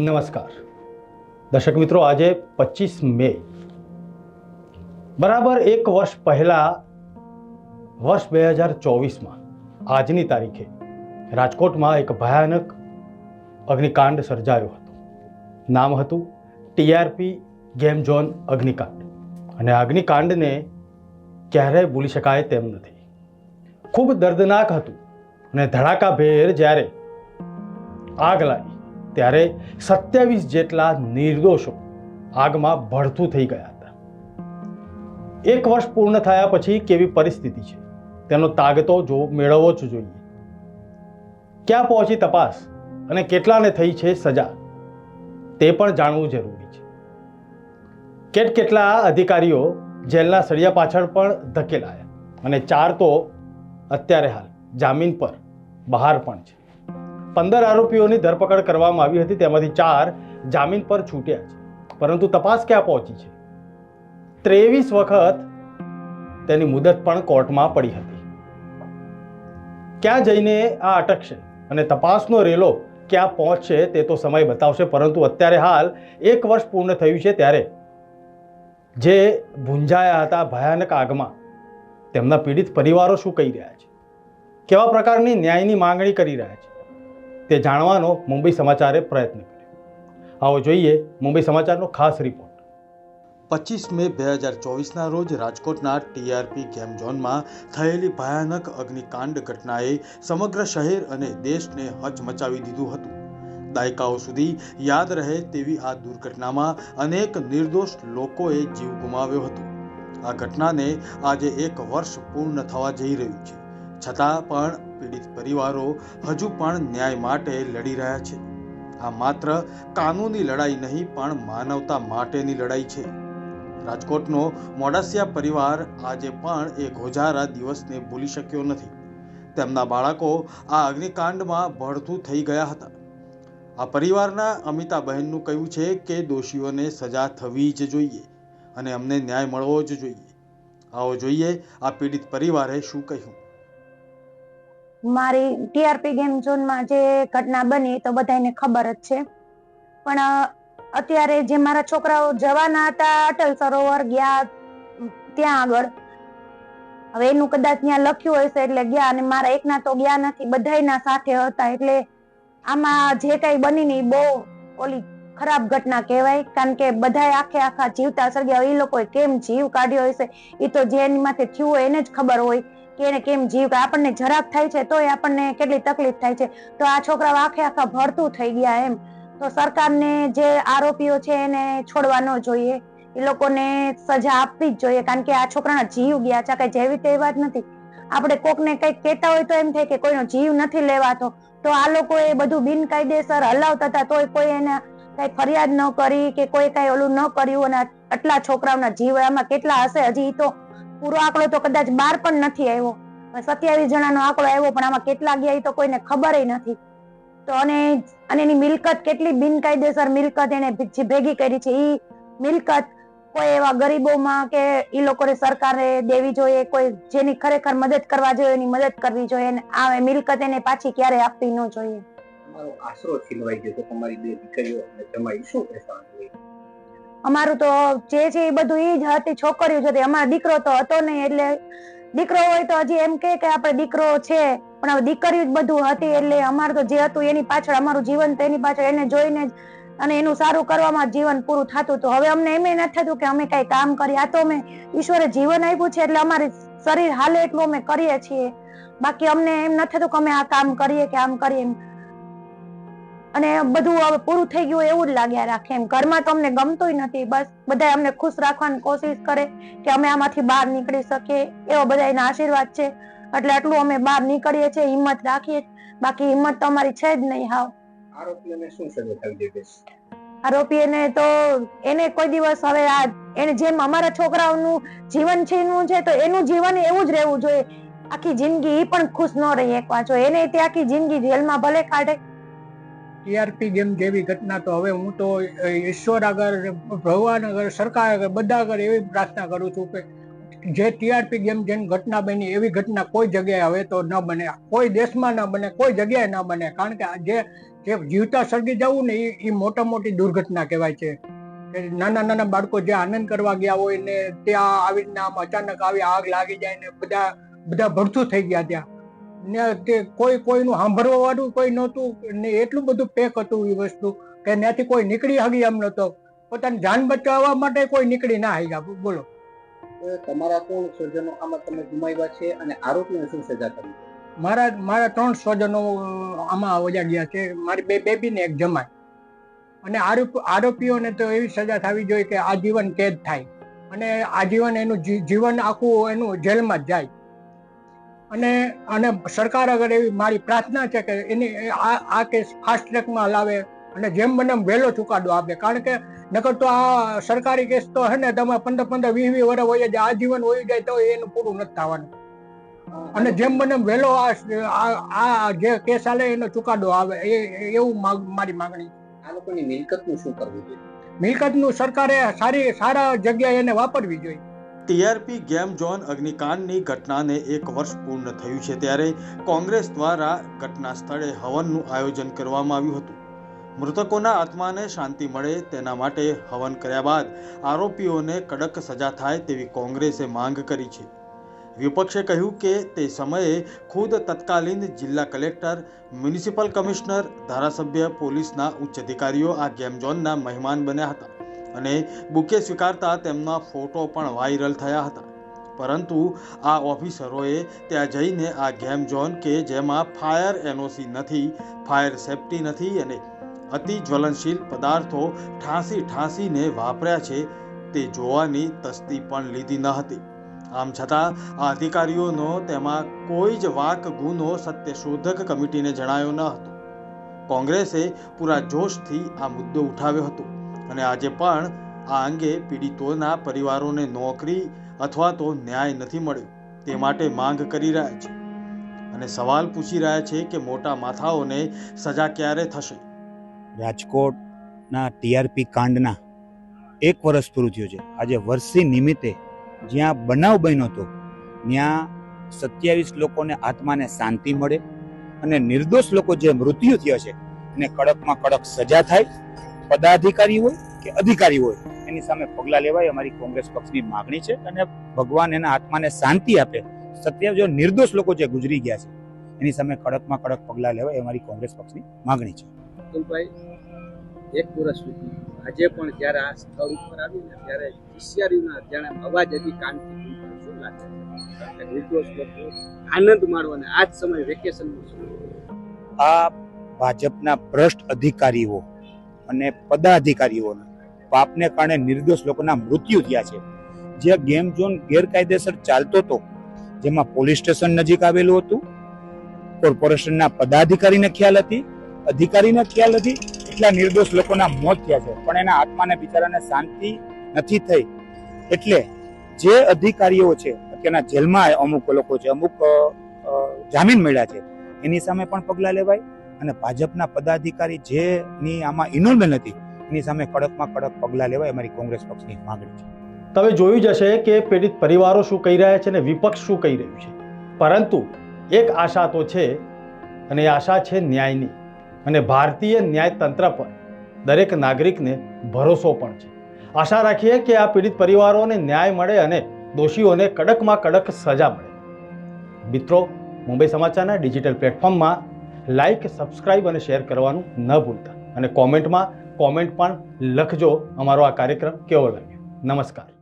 નમસ્કાર. દર્શક મિત્રો, આજે પચીસ મે. બરાબર એક વર્ષ પહેલાં, વર્ષ બે હજાર ચોવીસમાં, આજની તારીખે, રાજકોટમાં એક ભયાનક અગ્નિકાંડ સર્જાયો હતો. નામ હતું ટીઆરપી ગેમ ઝોન અગ્નિકાંડ. અને અગ્નિકાંડને ક્યારેય ભૂલી શકાય તેમ નથી. ખૂબ દર્દનાક હતું અને ધડાકાભેર જ્યારે આગ લાગી ત્યારે સત્યાવીસ જેટલા નિર્દોષો આગમાં ભડથું થઈ ગયા હતા. એક વર્ષ પૂર્ણ થયા પછી કેવી પરિસ્થિતિ છે? તેનો તાગતો જો મેળવવો જ જોઈએ. ક્યાં પહોંચી તપાસ અને કેટલાને થઈ છે સજા? તે પણ જાણવું જરૂરી છે. કેટ કેટલા અધિકારીઓ જેલના સળિયા પાછળ પણ ધકેલાયા અને ચાર તો અત્યારે હાલ જામીન પર બહાર પણ છે. પંદર આરોપીઓની ધરપકડ કરવામાં આવી હતી. તેમાંથી ચાર જામીન પર છૂટ્યા છે. પરંતુ તપાસ ક્યાં પહોંચી છે? ત્રેવીસ વખત તેની મુદત પણ કોર્ટમાં પડી હતી. ક્યાં જઈને આ અટકશે અને તપાસનો રેલો ક્યાં પહોંચશે તે તો સમય બતાવશે, પરંતુ અત્યારે હાલ એક વર્ષ પૂર્ણ થયું છે ત્યારે જે ભૂંજાયા હતા ભયાનક આગમાં, તેમના પીડિત પરિવારો શું કહી રહ્યા છે? કેવા પ્રકારની ન્યાયની માંગણી કરી રહ્યા છે? તે જાણવાનો મુંબઈ સમાચારે પ્રયત્ન કર્યો. આવો જોઈએ મુંબઈ સમાચારનો ખાસ રિપોર્ટ પચીસ મે બે હજાર ચોવીસના રોજ રાજકોટના ટીઆરપી ગેમ ઝોનમાં થયેલી ભયાનક અગ્નિકાંડ ઘટનાએ સમગ્ર શહેર અને દેશને હચમચાવી દીધું હતું. દાયકાઓ સુધી યાદ રહે તેવી આ દુર્ઘટનામાં અનેક નિર્દોષ લોકોએ જીવ ગુમાવ્યો હતો. આ ઘટનાને આજે એક વર્ષ પૂર્ણ થવા જઈ રહ્યું છે. છતાં પણ પીડિત પરિવારો હજુ પણ ન્યાય માટે લડી રહ્યા છે. આ માત્ર કાનૂની લડાઈ નહીં, પણ માનવતા માટેની લડાઈ છે. રાજકોટનો મોડાસિયા પરિવાર આજે પણ એ ગોઝારા દિવસને ભૂલી શક્યો નથી. તેમના બાળકો આ અગ્નિકાંડમાં ભળથું થઈ ગયા હતા. આ પરિવારના અમિતાબહેનનું કહેવું છે કે દોષીઓને સજા થવી જ જોઈએ અને અમને ન્યાય મળવો જ જોઈએ. આવો જોઈએ આ પીડિત પરિવારે શું કહ્યું. મારી ટીઆરપી ગેમ ઝોનમાં જે ઘટના બની તો બધાને ખબર જ છે. પણ અત્યારે જે મારા છોકરાઓ જવાના હતા, અટલ સરોવર ગયા ત્યાં આગળ. હવે એનું કદાચ ત્યાં લખ્યું હશે એટલે ગયા અને મારા એકના તો ગયા નથી બધાના સાથે હતા એટલે આમાં જે કઈ બની ને બહુ ઓલી ખરાબ ઘટના કહેવાય. કારણ કે બધા આખે આખા જીવતા સળગ્યા એ લોકોએ કેમ જીવ કાઢ્યો હશે? એ તો જેની માથે થયું હોય એને જ ખબર હોય. કે એને કેમ જીવ આપણને જરાક થાય છે તોય આપણને કેટલી તકલીફ થાય છે. તો આ છોકરાઓ આખે આખા ભરતું થઈ ગયા એમ. તો સરકારને જે આરોપીઓ છે એને છોડવા જોઈએ. એ લોકોને સજા આપવી જ જોઈએ. કારણ કે આ છોકરાના જીવ ગયા છે. કઈ જેવી તેવી વાત નથી. આપણે કોકને કંઈક કહેતા હોય તો એમ થાય કે કોઈનો જીવ નથી લેવાતો. તો આ લોકો એ બધું બિનકાયદેસર હલાવતા હતા તોય કોઈ એને કઈ ફરિયાદ ન કરી કે કોઈ કઈ ઓલું ન કર્યું. અને આટલા છોકરાઓના જીવ આમાં કેટલા હશે? હજી તો પૂરો આંકડો તો કદાચ બાર પણ નથી આવ્યો. સત્યાવીસ જણાનો આંકડો આવ્યો, પણ આમાં કેટલા ગયા એ તો કોઈને ખબર નથી. તો અને અને એની મિલકત કેટલી બિનકાયદેસર મિલકત એને જે ભેગી કરી છે એ મિલકત કોઈ એવા ગરીબોમાં કે ઈ લોકોને સરકારે દેવી જોઈએ, કોઈ જેની ખરેખર મદદ કરવા જોઈએ, એની મદદ કરવી જોઈએ, અને આ મિલકત એને પાછી ક્યારે આપવી ન જોઈએ. તમારો આશરો છીનવાઈ ગયો તો તમારી બે દીકરીઓ અને તમારી શું હોય? અમારું તો જે છે એ બધું એ જ હતી, છોકરીઓ જ અમારો દીકરો તો હતો નહીં એટલે દીકરો હોય તો હજી એમ કે આપણે દીકરો છે, પણ હવે દીકરી જ બધું હતી એટલે અમારું તો જે હતું એની પાછળ અમારું જીવન તો એની પાછળ એને જોઈને જ અને એનું સારું કરવામાં જીવન પૂરું થતું હતું. હવે અમને એમ નથી થતું કે અમે કઈ કામ કરીએ. આ તો અમે ઈશ્વરે જીવન આપ્યું છે એટલે અમારે શરીર હાલે એટલું અમે કરીએ છીએ. બાકી અમને એમ નથી થતું કે અમે આ કામ કરીએ કે આમ કરીએ એમ. અને બધું હવે પૂરું થઈ ગયું એવું જ લાગ્યા રાખે. એમ ઘરમાં તો અમને ગમતું નથી બસ બધા અમને ખુશ રાખવાની કોશિશ કરે કે અમે આમાંથી બહાર નીકળી શકીએ એવા બધા એના આશીર્વાદ છે. એટલે આટલું અમે બહાર નીકળીએ છીએ હિંમત રાખીએ. બાકી હિંમત તો અમારી છે જ નહીં હાવ. આરોપીઓને શું સજા થવી જોઈએ તો એને કોઈ દિવસ હવે આ એને જેમ અમારા છોકરાઓનું જીવન છીનવું છે તો એનું જીવન એવું જ રહેવું જોઈએ. આખી જિંદગી એ પણ ખુશ ન રહી એકવા જો એને તે આખી જિંદગી જેલમાં ભલે કાઢે ટીઆરપી ગેમ જેવી ઘટના તો હવે હું તો ઈશ્વર આગળ ભગવાન આગળ સરકાર આગળ બધા આગળ એવી પ્રાર્થના કરું છું કે જે ટીઆરપી ગેમ જેમ ઘટના બની, એવી ઘટના કોઈ જગ્યાએ હવે તો ન બને. કોઈ દેશમાં ન બને, કોઈ જગ્યાએ ન બને. કારણ કે જે જે જીવતા સળગી જવું ને એ મોટા મોટી દુર્ઘટના કહેવાય છે. નાના નાના બાળકો જે આનંદ કરવા ગયા હોય ને, ત્યાં આવી રીતના અચાનક આવી આગ લાગી જાય ને બધા બધા ભડથું થઈ ગયા ત્યાં. ને તે કોઈ કોઈનું સાંભળવા વાળું કોઈ નહોતું ને એટલું બધું પેક હતું એ વસ્તુ કે ત્યાંથી કોઈ નીકળી હગી એમ નહોતો. પોતાની જાન બચાવવા માટે કોઈ નીકળી ના હગ્યા. બોલો. તમારા કોણ સ્વજનો? આમાં તમે ગુમાવ્યા છે અને આરોપીને શું સજા કરી? મારા મારા ત્રણ સ્વજનો આમાં વજાડ્યા છે. મારી બે બેબી ને એક જમાય અને આરોપ આરોપીઓને તો એવી સજા થવી જોઈએ કે આજીવન કેદ થાય. અને આજીવન એનું જીવન આખું એનું જેલમાં જ જાય. અને અને સરકાર આગળ એવી મારી પ્રાર્થના છે કે એની આ આ કેસ ફાસ્ટ ટ્રેકમાં લાવે અને જેમ બને એમ વહેલો ચુકાદો આપે. કારણ કે નકર તો આ સરકારી કેસ તો હે ને તમે પંદર પંદર વીસ વીસ વર્ષ હોય જાય આજીવન હોય જાય તો એનું પૂરું નથી થવાનું. અને જેમ બને એમ વહેલો આ જે કેસ આલે એનો ચુકાદો આવે એ એવું મારી માંગણી આ લોકોની મિલકતનું શું કરવું જોઈએ? મિલકતનું સરકારે સારી સારા જગ્યાએ એને વાપરવી જોઈએ. ટીઆરપી ગેમ ઝોન અગ્નિકાંડની ઘટનાને એક વર્ષ પૂર્ણ થયું છે ત્યારે કોંગ્રેસ દ્વારા ઘટના સ્થળે હવનનું આયોજન કરવામાં આવ્યું હતું. મૃતકોના આત્માને શાંતિ મળે તેના માટે હવન કર્યા બાદ આરોપીઓને કડક સજા થાય તેવી કોંગ્રેસે માંગ કરી છે. વિપક્ષે કહ્યું કે તે સમયે ખુદ તત્કાલીન જિલ્લા કલેક્ટર, મ્યુનિસિપલ કમિશનર, ધારાસભ્ય, પોલીસના ઉચ્ચ અધિકારીઓ આ ગેમ ઝોનના મહેમાન બન્યા હતા. અને બુકે સ્વીકારતા તેમના ફોટો પણ વાયરલ થયા હતા. પરંતુ આ ઓફિસરોએ ત્યાં જઈને આ ગેમ ઝોન કે જેમાં ફાયર એનઓસી નથી, ફાયર સેફટી નથી અને અતિ જ્વલનશીલ પદાર્થો ઠાંસી ઠાંસીને વાપર્યા છે, તે જોવાની તસ્તી પણ લીધી ન હતી. આમ છતાં, આ અધિકારીઓનો તેમાં કોઈ જ વાક ગુનો સત્યશોધક કમિટીને જણાયો ન હતો. કોંગ્રેસે પૂરા જોશથી આ મુદ્દો ઉઠાવ્યો હતો. અને આજે પણ આ અંગે પીડિતોના પરિવારોને નોકરી અથવા તો ન્યાય નથી મળ્યો. તે માટે માંગ કરી રહ્યા છે. અને સવાલ પૂછી રહ્યા છે કે મોટા માથાઓને સજા ક્યારે થશે? રાજકોટના ટીઆરપી કાંડના એક વર્ષ પૂરું થયું છે. આજે વર્ષી નિમિત્તે જ્યાં બનાવ બન્યો હતો, ત્યાં સત્યાવીસ લોકોને આત્માને શાંતિ મળે અને નિર્દોષ લોકો જે મૃત્યુ થયા છે, એને કડકમાં કડક સજા થાય. પદાધિકારી હોય કે અધિકારી હોય? એની સામે પગલાં લેવાય અમારી કોંગ્રેસ પક્ષની માગણી છે અને ભગવાન એના આત્માને શાંતિ આપે. સત્ય જો નિર્દોષ લોકો જે ગુજરી ગયા છે એની સામે કડકમાં કડક પગલાં લેવાય એ અમારી કોંગ્રેસ પક્ષની માગણી છે. અતુલભાઈ એક વર્ષ સુધી આજે પણ જ્યારે આ સ્થળ ઉપર આવીને ત્યારે હોશિયારીના જાણે અવાજ હજી કાનથી શું લાગે નિર્દોષ લોકો આનંદ માણવો અને આ જ સમય વેકેશનનો આ ભાજપના ભ્રષ્ટ અધિકારીઓ અને પદાધિકારીઓના પાપને કારણે નિર્દોષ લોકોના મૃત્યુ થયા છે. જે ગેમ ઝોન ગેરકાયદેસર ચાલતો હતો, જેમાં પોલીસ સ્ટેશન નજીક આવેલું હતું, કોર્પોરેશનના પદાધિકારીને ખ્યાલ હતી, અધિકારીને ખ્યાલ હતી, એટલા નિર્દોષ લોકોના મોત થયા છે. પણ એના આત્માને બિચારાને શાંતિ નથી થઈ. એટલે જે અધિકારીઓ છે, અત્યારના જેલમાં અમુક લોકો છે, અમુક જામીન મળ્યા છે. એની સામે પણ પગલાં લેવાય. અને ભાજપના પદાધિકારી જેની આમાં ઇન્વોલ્વમેન્ટ હતી, એની સામે કડકમાં કડક પગલાં લેવાય અમારી કોંગ્રેસ પક્ષની માંગણી છે. તમે જોયું જ હશે કે પીડિત પરિવારો શું કહી રહ્યા છે અને વિપક્ષ શું કહી રહ્યું છે. પરંતુ એક આશા તો છે અને એ આશા છે ન્યાયની. અને ભારતીય ન્યાયતંત્ર પર દરેક નાગરિકને ભરોસો પણ છે. આશા રાખીએ કે આ પીડિત પરિવારોને ન્યાય મળે અને દોષીઓને કડકમાં કડક સજા મળે. મિત્રો, મુંબઈ સમાચારના ડિજિટલ પ્લેટફોર્મમાં લાઈક સબસ્ક્રાઇબ અને શેર કરવાનું ન ભૂલતા. અને કોમેન્ટમાં કોમેન્ટ પણ લખજો અમારો આ કાર્યક્રમ કેવો લાગ્યો. નમસ્કાર.